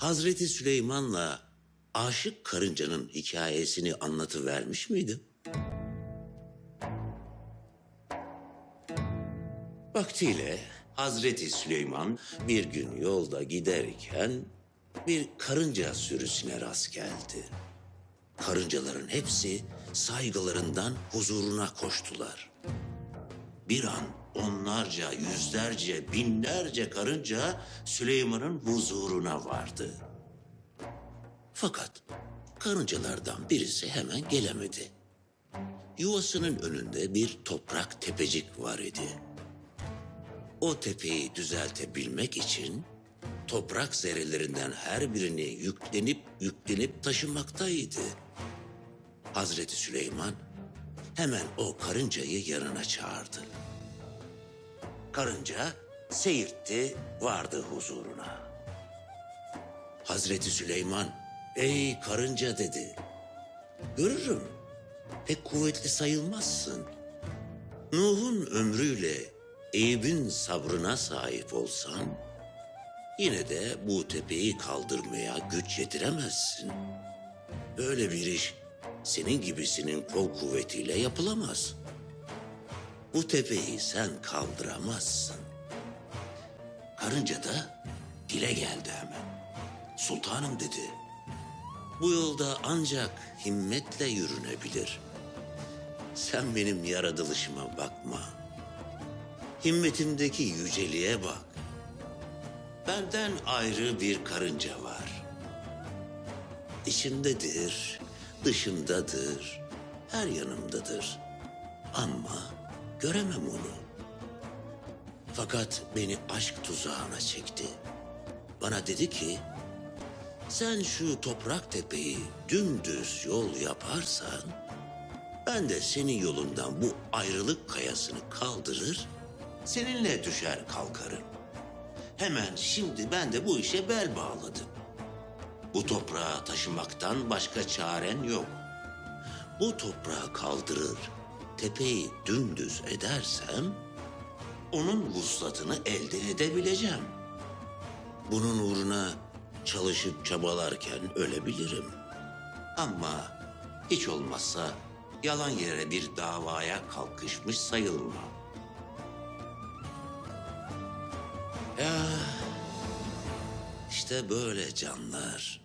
Hazreti Süleyman'la aşık karıncanın hikayesini anlatıvermiş miydim? Vaktiyle Hazreti Süleyman bir gün yolda giderken bir karınca sürüsüne rast geldi. Karıncaların hepsi saygılarından huzuruna koştular. Bir an onlarca, yüzlerce, binlerce karınca Süleyman'ın huzuruna vardı. Fakat karıncalardan birisi hemen gelemedi. Yuvasının önünde bir toprak tepecik var idi. O tepeyi düzeltebilmek için toprak zerrelerinden her birini yüklenip yüklenip taşımaktaydı. Hazreti Süleyman hemen o karıncayı yanına çağırdı. Karınca seyirtti, vardı huzuruna. Hazreti Süleyman, ey karınca dedi. Görürüm, pek kuvvetli sayılmazsın. Nuh'un ömrüyle Eyüp'ün sabrına sahip olsan, yine de bu tepeyi kaldırmaya güç yetiremezsin. Böyle bir iş senin gibisinin kol kuvvetiyle yapılamaz. Bu tepeyi sen kaldıramazsın. Karınca da dile geldi hemen. Sultanım dedi. Bu yolda ancak himmetle yürünebilir. Sen benim yaratılışıma bakma. Himmetimdeki yüceliğe bak. Benden ayrı bir karınca var. İçimdedir, dışımdadır, her yanımdadır. Ama göremem onu. Fakat beni aşk tuzağına çekti. Bana dedi ki, sen şu toprak tepeyi dümdüz yol yaparsan, ben de senin yolundan bu ayrılık kayasını kaldırır, seninle düşer kalkarım. Hemen şimdi ben de bu işe bel bağladım. Bu toprağı taşımaktan başka çaren yok. Bu toprağı kaldırır, tepeyi dümdüz edersem, onun vuslatını elde edebileceğim. Bunun uğruna çalışıp çabalarken ölebilirim. Ama hiç olmazsa yalan yere bir davaya kalkışmış sayılmam. Ya işte böyle canlar.